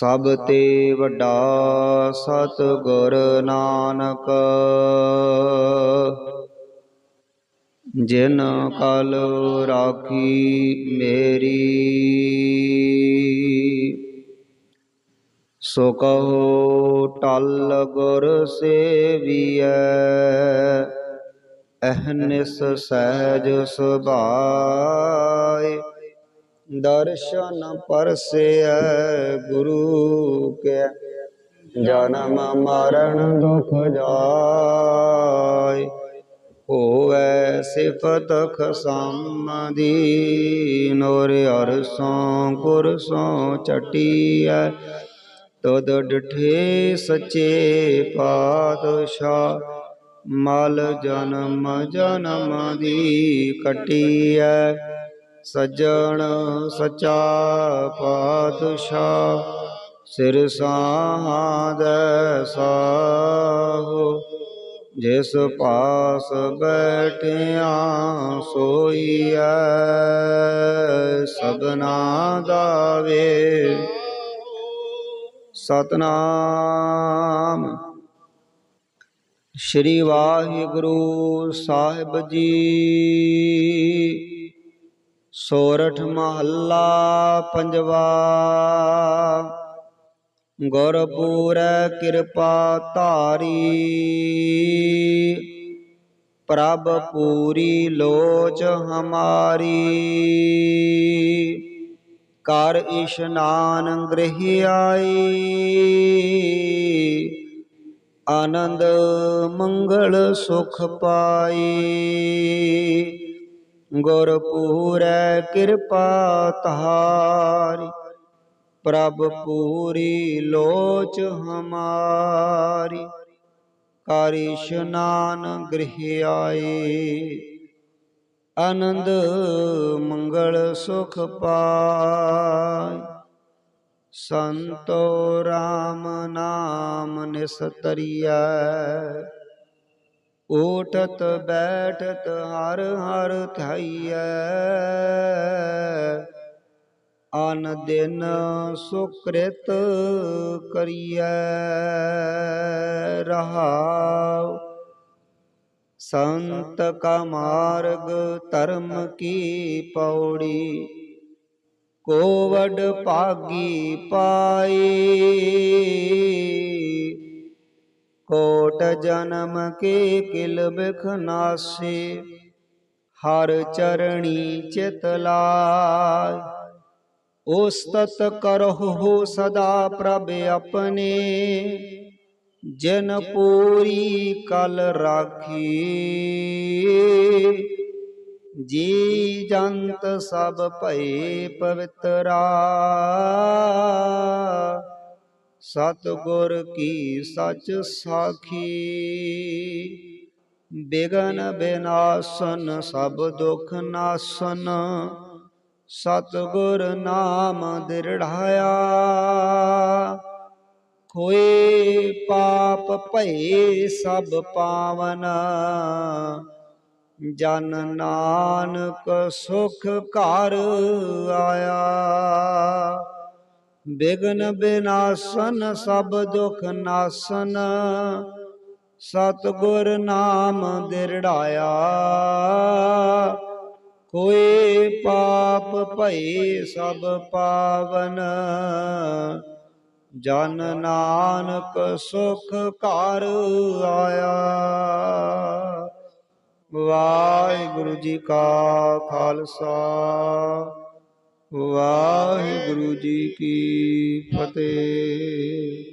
ਸਭ ਤੇ ਵੱਡਾ ਸਤਿਗੁਰ ਨਾਨਕ। ਜਿਨ ਕਲ ਰਾਖੀ ਮੇਰੀ, ਸੋ ਕਹੋ ਟਲ ਗੁਰ ਸੇਵੀਐ, ਅਹਨਿਸ ਸਹਿਜ ਸੁਭਾਏ। ਦਰਸ਼ਨ ਪਰਸੈ ਗੁਰੂ ਕੇ। ਜਨਮ ਮਰਨ ਦੁਖ ਜਾਏ, ਹੋਵੈ ਸਿਫਤ ਖਸਮਦੀ ਨੋਰ ਅਰਸੋਂ ਕੁਰਸੋਂ ਚਟੀਐ ਤਦ ਡਠੇ ਸੱਚੇ ਪਾਤਸ਼ਾਹ। ਮਲ ਜਨਮ ਜਨਮ ਦੀ ਕਟੀਐ ਸੱਜਣ ਸਚਾ ਪਾਤਸ਼ਾਹ, ਸਿਰ ਸਾਧ ਸਾਹੋ। ਜਿਸ ਪਾਸ ਬੈਠਿਆ ਸੋਈਐ ਸਭਨਾ ਦਾ ਵੇ ਸਤਨਾਮ। ਸ਼੍ਰੀ ਵਾਹਿਗੁਰੂ ਸਾਹਿਬ ਜੀ। ਸੋਰਠ ਮਹੱਲਾ ਪੰਜਵਾ। ਗੁਰਪੂਰੈ ਕਿਰਪਾ ਧਾਰੀ। ਪ੍ਰਭ ਪੂਰੀ ਲੋਚ ਹਮਾਰੀ। ਕਰ ਇਸ਼ਨਾਨ ਗ੍ਰਹਿ ਆਈ ਆਨੰਦ ਮੰਗਲ ਸੁਖ ਪਾਈ। ਗੁਰ ਪੂਰੈ ਕਿਰਪਾ ਤਾਰੀ ਪ੍ਰਭ ਪੂਰੀ ਲੋਚ ਹਮਾਰੀ। ਕਰ ਇਸ਼ਨਾਨ ਗ੍ਰਹਿ ਆਏ ਆਨੰਦ ਮੰਗਲ ਸੁਖ ਪਾਇ ਸੰਤੋ ਰਾਮ ਨਾਮ ਨਿਸਤਰੀਐ ਊਟਤ ਬੈਠਤ ਹਰ ਹਰ ਧਾਈਐ ਅਨ ਦਿਨ ਸੁਕ੍ਰਿਤ ਕਰੀਐ। ਰਹਾਉ ਸੰਤ ਕਾ ਮਾਰਗ ਧਰਮ ਕੀ ਪੌੜੀ। ਕੋਵਡ ਭਾਗੀ ਪਾਈ। ਕੋਟ ਜਨਮ ਕੇ ਕਿਲ ਬਖਨਾਸੇ ਹਰ ਚਰਣੀ ਚਿਤ ਲਾਇ ਉਸਤਤ ਕਰਹੁ ਸਦਾ ਪ੍ਰਭ ਆਪਣੇ, ਜਿਨ ਪੂਰੀ ਕਲ ਰਾਖੀ। ਜੀ ਜੰਤ ਸਭ ਭਏ ਪਵਿੱਤਰਾ। ਸਤਿਗੁਰ ਕੀ ਸੱਚ ਸਾਖੀ। ਬਿਗਨ ਬਿਨਾਸਨ, ਸਭ ਦੁਖ ਨਾਸਨ। ਸਤਿਗੁਰ ਨਾਮ ਦਿਰੜਾਇਆ। ਕੋਏ ਪਾਪ ਭਏ ਸਭ ਪਾਵਨ। ਜਨ ਨਾਨਕ ਸੁਖ ਘਰ ਆਇਆ। ਬਿਗਨ ਬਿਨਾਸਨ, ਸਭ ਦੁਖ ਨਾਸਨ। ਸਤਗੁਰ ਨਾਮ ਦਿਰੜਾਇਆ। ਕੋਈ ਪਾਪ ਭਈ ਸਭ ਪਾਵਨ। ਜਨ ਨਾਨਕ ਸੁਖ ਘਰ ਆਇਆ। ਵਾਹਿਗੁਰੂ ਜੀ ਕਾ ਖਾਲਸਾ। ਵਾਹਿਗੁਰੂ ਜੀ ਕੀ ਫਤਿਹ।